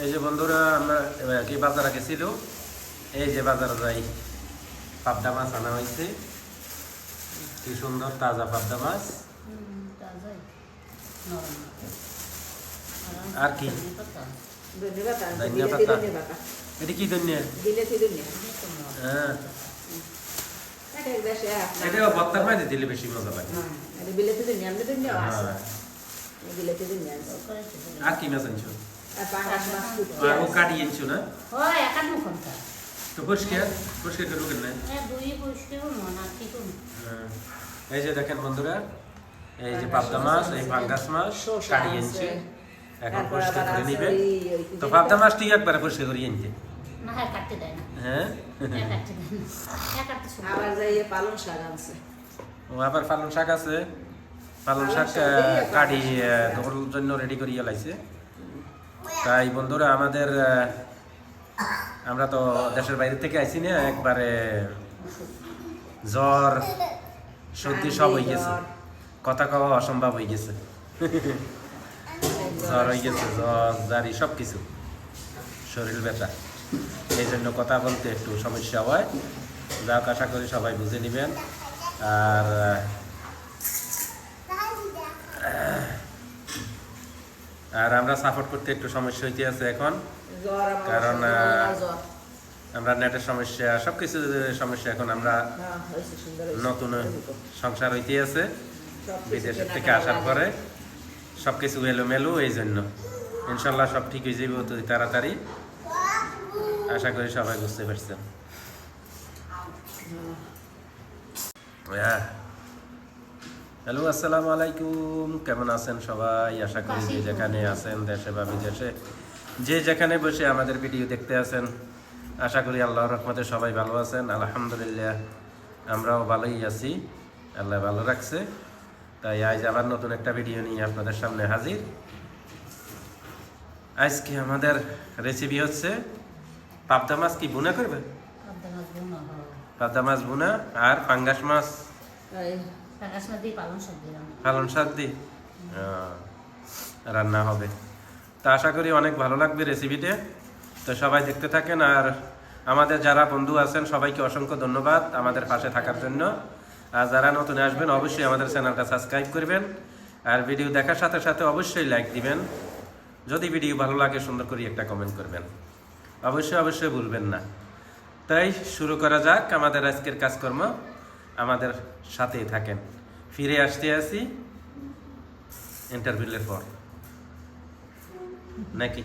এই যে বন্ধুরা আমরা কি বাজারে গেছিল এই যে বাজারে যাই পাবদা মাছ আনা হয়েছে। কি সুন্দর তাজা পাবদা মাছ। আর কি? এটা কি ধন্য? হ্যাঁ। এটা এটা মাঝে দিলে বেশি মজা লাগে। হ্যাঁ, হ্যাঁ। আর কি মাছ আনছো? না? হয় তো। পরিষ্কার পরিষ্কার করে না করুন হ্যাঁ। এই যে দেখেন বন্ধুরা এই যে পাবদা মাছ এই পাঙ্গাস মাছ শসা কাটি আনছে। এখন পরিষ্কার করে নিবে। তো পাবদা না? মাছ ঠিক একবারে পরিষ্কার করে আনতে। হ্যাঁ না। হ্যাঁ? হ্যাঁ হ্যাঁ আবার যাইয়ে পালং শাক আনছে। ও আবার পালং শাক আছে। পালং শাক কাটি ধোর জন্য রেডি করিয়ে লাইছে। তাই বন্ধুরা আমাদের আমরা তো দেশের বাইরে থেকে আইছি না একবারে জ্বর সর্দি সব হয়ে গেছে। কথা কওয়া অসম্ভব হয়ে গেছে। জ্বর হয়ে গেছে জ্বর জারি সব কিছু। শরীর ব্যথা। এই জন্য কথা বলতে একটু সমস্যা হয়। যাক আশা করি সবাই বুঝে নেবেন। আর আহ, আর আমরা সাপোর্ট করতে একটু সমস্যা হইতে আছে এখন। কারণ, আমার নেটের সমস্যা সব কিছু সমস্যা এখন আমরা হ্যাঁ। নতুন সংসার হইতে আছে বিদেশের থেকে আসার পরে সব কিছু এলোমেলো এই জন্য। ইনশাল্লাহ সব ঠিক হয়ে যাবে অতি তাড়াতাড়ি। আশা করি সবাই বুঝতে পারছেন। হ্যালো আসসালামু আলাইকুম। কেমন আছেন সবাই? আশা করি যে যেখানে আছেন দেশে বা বিদেশে যে যেখানে বসে আমাদের ভিডিও দেখতে আছেন আশা করি আল্লাহর রহমতে সবাই ভালো আছেন। আলহামদুলিল্লাহ আমরাও ভালোই আছি। আল্লাহ ভালো রাখছে। তাই আজ আবার নতুন একটা ভিডিও নিয়ে আপনাদের সামনে হাজির। আজকে আমাদের রেসিপি হচ্ছে পাবদা মাছ কি বুনা করবে? পাবদা মাছ বোনা পাবদা মাছ বুনা আর পাঙ্গাস মাছ। পালন শাক রান্না। হবে। তো আশা করি অনেক ভালো লাগবে রেসিপিটা তো সবাই দেখতে থাকেন আর আমাদের যারা বন্ধু আছেন, সবাইকে অসংখ্য ধন্যবাদ আমাদের পাশে থাকার জন্য। আর যারা নতুন আসবেন, অবশ্যই আমাদের চ্যানেলটা সাবস্ক্রাইব করবেন। আর ভিডিও দেখার সাথে সাথে অবশ্যই লাইক দিবেন। যদি ভিডিও ভালো লাগে, সুন্দর করে একটা কমেন্ট করবেন। অবশ্যই অবশ্যই ভুলবেন না। তাই শুরু করা যাক আমাদের আজকের কাজকর্ম। আমাদের সাথেই থাকেন। ফিরে আসতে আসি ইন্টারভিউলের পর। নাকি?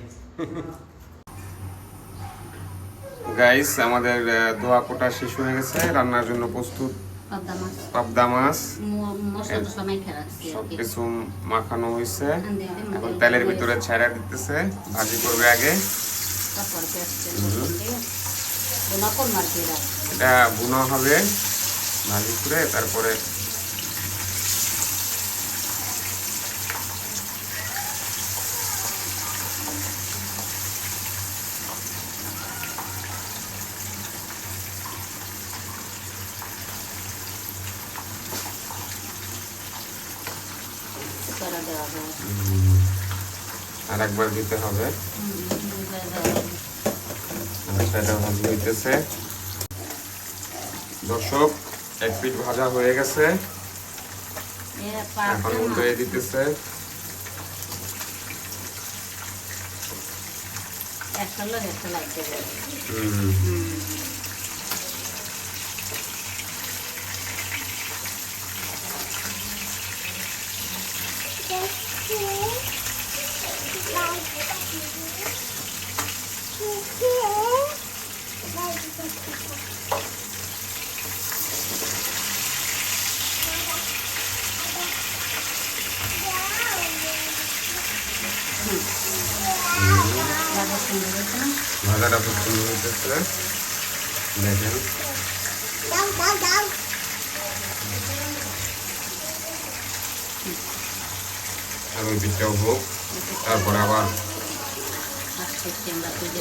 গাইস আমাদের দোয়া কোটা শেষ হয়ে গেছে। রান্নার জন্য প্রস্তুত। পাবদা মাছ। সবকিছু মাখানো হয়েছে। এখন তেলের ভিতরে ছেড়া দিতেছে। ভাজি করবে আগে। এটা বুনো হবে। ভাজি করে তারপরে আর একবার দিতে হবে। আর সেটা ভাজি হইতেছে। দর্শক এক পিট ভাজা হয়ে গেছে এখন উল্টে। দিতেছে হুম। রাজা সুন্দর হয়েছে না ভাজাটা খুব সুন্দর দেখেন ওই পিঠটাও হোক তারপরে আবার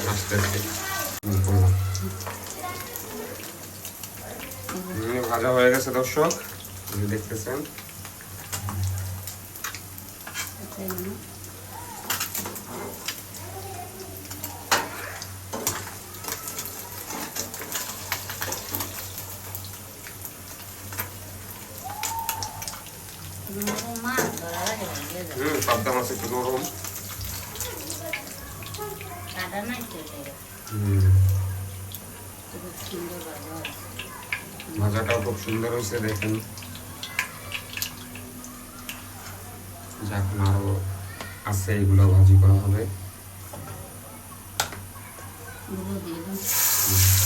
আস্তে আস্তে ভাজা হয়ে গেছে দর্শক দেখতেছেন রাখতে নরম মাছ ধরার আগে ভেঙে যায় হুম পাবদা মাছ একটু নরম কাটা নাই তো এটা হুম খুব সুন্দর ভাজা আছে। ভাজাটাও খুব সুন্দর হয়েছে দেখেন। যখন আরও আছে এগুলো ভাজি করা হবে। দিয়ে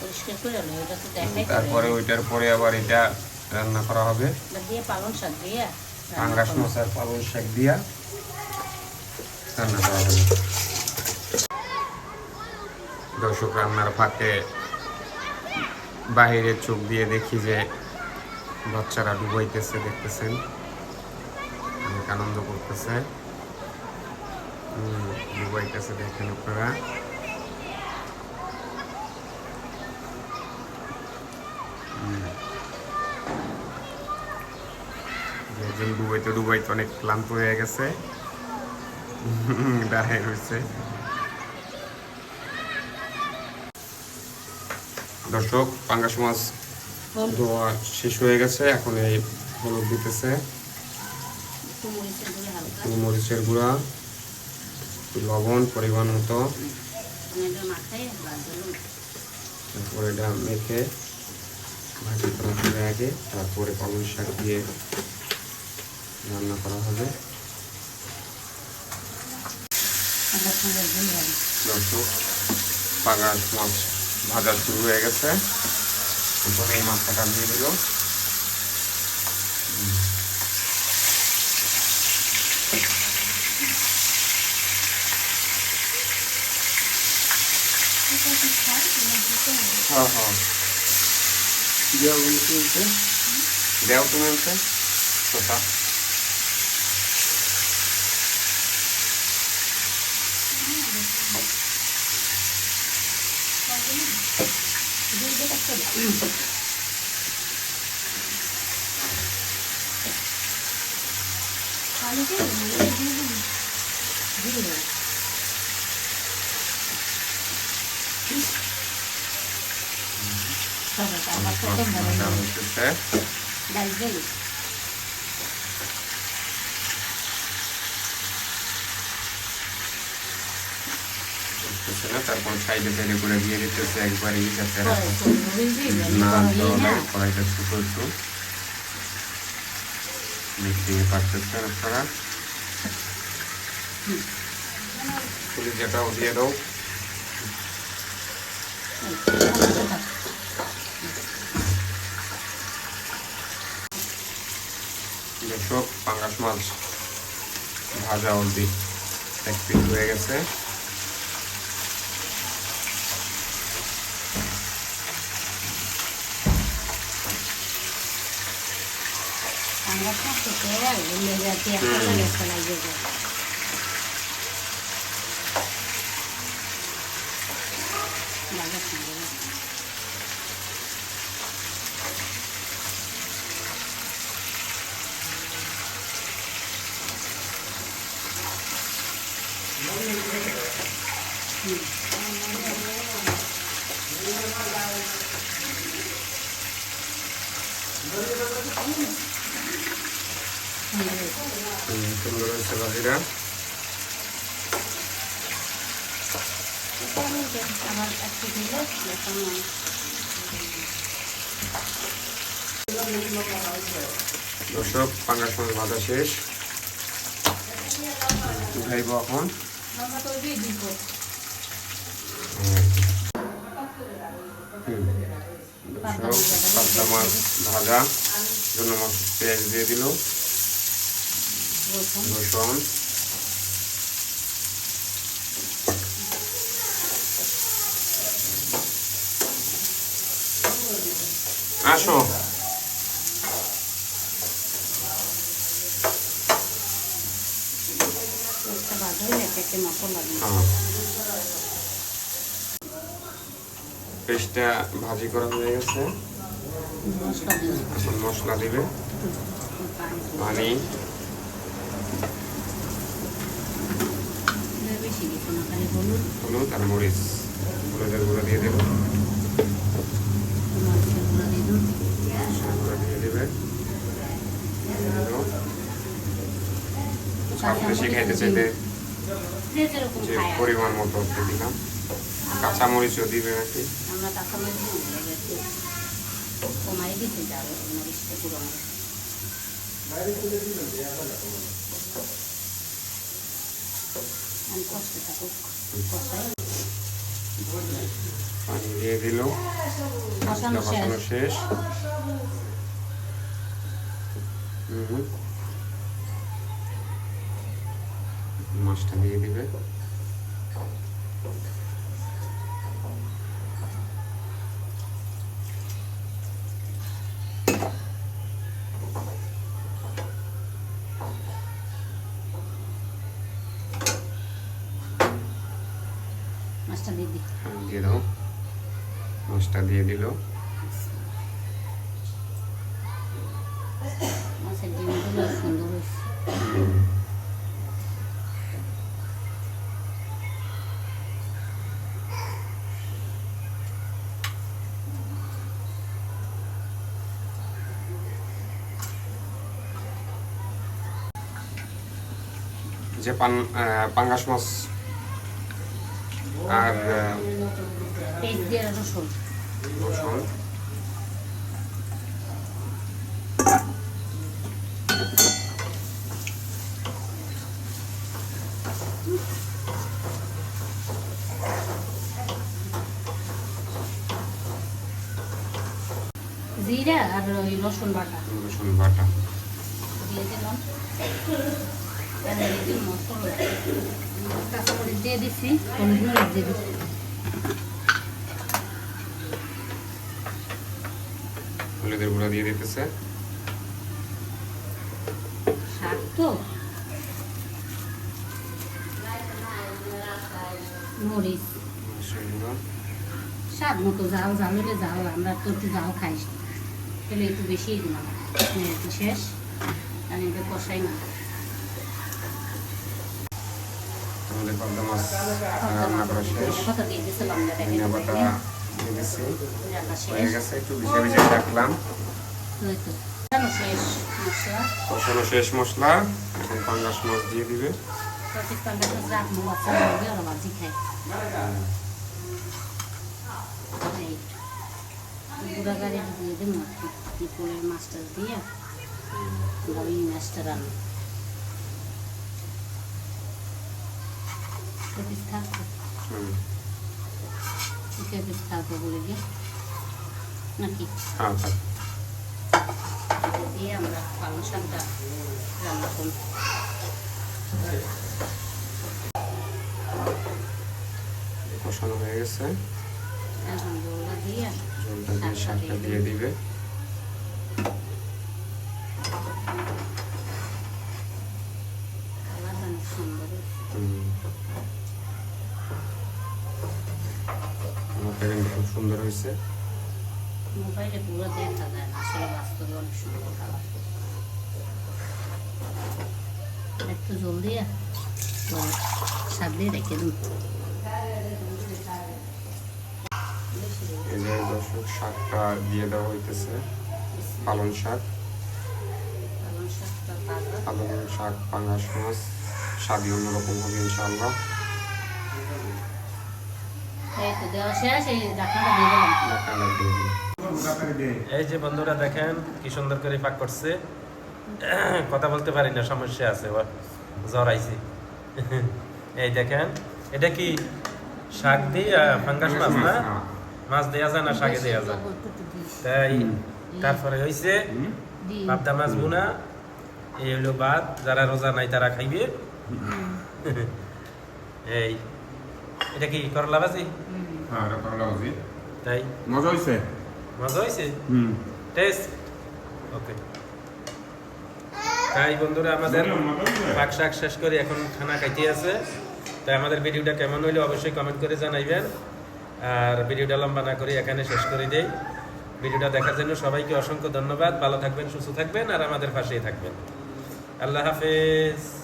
পরিষ্কার করে আলো দেখাই তারপরে ওইটার পরে আবার এটা রান্না করা হবে। দিয়ে পালং শাক দিয়ে পাঙ্গাস মাছ আর পালং শাক দিয়া রান্না করা হবে। দর্শক রান্নার ফাঁকে বাহিরে চোখ দিয়ে দেখি যে বাচ্চারা ডুবাইতেছে দেখতেছেন? অনেক আনন্দ করতেছে। ডুবাইতেছে দেখেন আপনারা। একজন ডুবাইতে ডুবাইতে অনেক ক্লান্ত হয়ে গেছে। রয়েছে। দর্শক, পাঙ্গাস মাছ ধোয়া শেষ হয়ে গেছে, এখন এই হলুদ দিতেছে। মরিচের গুঁড়ো লবণ, পরিমাণ মতো। তারপরে এটা মেখে ভাজি করা আগে, তারপরে পালং শাক দিয়ে রান্না করা হবে। দর্শক পাঙ্গাস মাছ ভাজা শুরু হয়ে গেছে। প্রথমে এই মাছটা দিয়ে দিল হ্যাঁ হ্যাঁ দেও তুমি তুলতে দেও তুমি আনতে শসা ভাজা হইতেছে হইতেছে না তারপর সাইডে সাইডে করে দিয়ে দিতেছে একবার এই না কড়াইটা ছোট একটু পারতেছেন আপনারা কলিজাটাও দিয়ে দাও। দর্শক পাঙ্গাস মাছ ভাজা অলদি এক পিস হয়ে গেছে। আমরা সব থেকে ভুলে যাচ্ছি একটা গেছে লাগিয়ে যায় লাগা সুন্দর হুম, দিলে এখন দর্শক, পাঙ্গাস মাছ ভাজা শেষ। উঠাইব এখন। পাবদা মাছ ভাজা, জন্য মাছ পেঁয়াজ দিয়ে দিল। রসুন। আসো। হ্যাঁ পেস্টটা ভাজি করা হয়ে গেছে। মশলা মশলা দিবে। পানি বেশি কিছু না খালি হলুদ হলুদ আর মরিচ হলুদের গুঁড়ো দিয়ে দেবো মরিচের দিয়ে দিন মরিচের গুঁড়ো দিয়ে দেবে দিয়ে দিলো। ঝাল বেশি খাইতে চাইলে যে। পরিমাণ মতো দিলাম কাঁচা মরিচও দিবে নাকি কষতে থাকুক পানি দিয়ে দিল। কষানো শেষ। মাছটা দিয়ে দিবে। মাছটা দিয়ে দিই। দিয়ে দাও। মাছটা দিয়ে দিল। মাছের ডিমগুলো সুন্দর হয়েছে। যে পান পাঙ্গাস মাছ আর রসুন। রসুন। জিরা আর ওই রসুন বাটা। রসুন বাটা। দিয়ে দিলাম। মশলা। কাঁচামরিচ দিয়ে দিচ্ছি হলুদ মরিচ দিয়ে দিচ্ছি হলুদের গুঁড়া দিয়ে দিতেছে। শাক তো। মরিচ। স্বাদ মতো জাল জাল হলে জাল আমরা তো একটু জাল খাই। তাহলে একটু বেশি দিলাম। একটু শেষ। আমি এটা কষাই না। আমাদের পাবদা মাছ রান্না করা শেষ। কথা দিয়ে দিচ্ছি হয়ে গেছে একটু ভিজে ভিজে রাখলাম। শেষ মশলা। কষানো শেষ মশলা এখন পাঙ্গাস মাছ দিয়ে দিবে। এই গুঁড়া গাড়ি দিয়ে নিপুলের মাছটা। দিয়ে আমি মাছটা রান্না। পিস থাকবে হুম। চিকে বলে গিয়ে নাকি? দিয়ে আমরা পালং শাকটা রান্না করব কষানো হয়ে গেছে। এখন জলটা দিয়ে শাকটা দিয়ে দিবে কালারটা অনেক সুন্দর হয়েছে। হুম। আমারটা কিন্তু খুব সুন্দর হয়েছে মোবাইলে পুরো দেখা যায় না আসলে বাস্তবে অনেক সুন্দর কালার একটু জল দিয়ে পরে শাক দিয়ে রেখে দিন এই যে দর্শক শাকটা দিয়ে দেওয়া হইতেছে পালং শাক পালং শাকটা ভাজা পালং শাক পাঙ্গাস মাছ স্বাদই অন্যরকম হবে ইনশাআল্লাহ এই দেওয়া যে বন্ধুরা দেখেন, কি সুন্দর করে পাক করছে। কথা বলতে পারি না, সমস্যা আছে জ্বর আইছে। এই দেখেন, এটা কি শাক দিয়ে ফাঙ্গাস মাছ না? মাছ দেয়া যায় না, শাকে দেয়া যায়। তাই, তারপরে হয়েছে পাবদা মাছ বুনা এই হলো ভাত, যারা রোজা নাই তারা খাইবে। এই এটা কি করলা ভাজি হ্যাঁ এটা করলা উচিত তাই? মজা হয়েছে মজা হয়েছে হুম। টেস্ট? ওকে। তাই বন্ধুরা আমাদের পাক শাক শেষ করে এখন খানা খাইতে আছে। তাই আমাদের ভিডিওটা কেমন হইল অবশ্যই কমেন্ট করে জানাইবেন। আর ভিডিওটা লম্বা না করে এখানে শেষ করে দেই। ভিডিওটা দেখার জন্য সবাইকে অসংখ্য ধন্যবাদ। ভালো থাকবেন সুস্থ থাকবেন আর আমাদের পাশেই থাকবেন। আল্লাহ হাফেজ।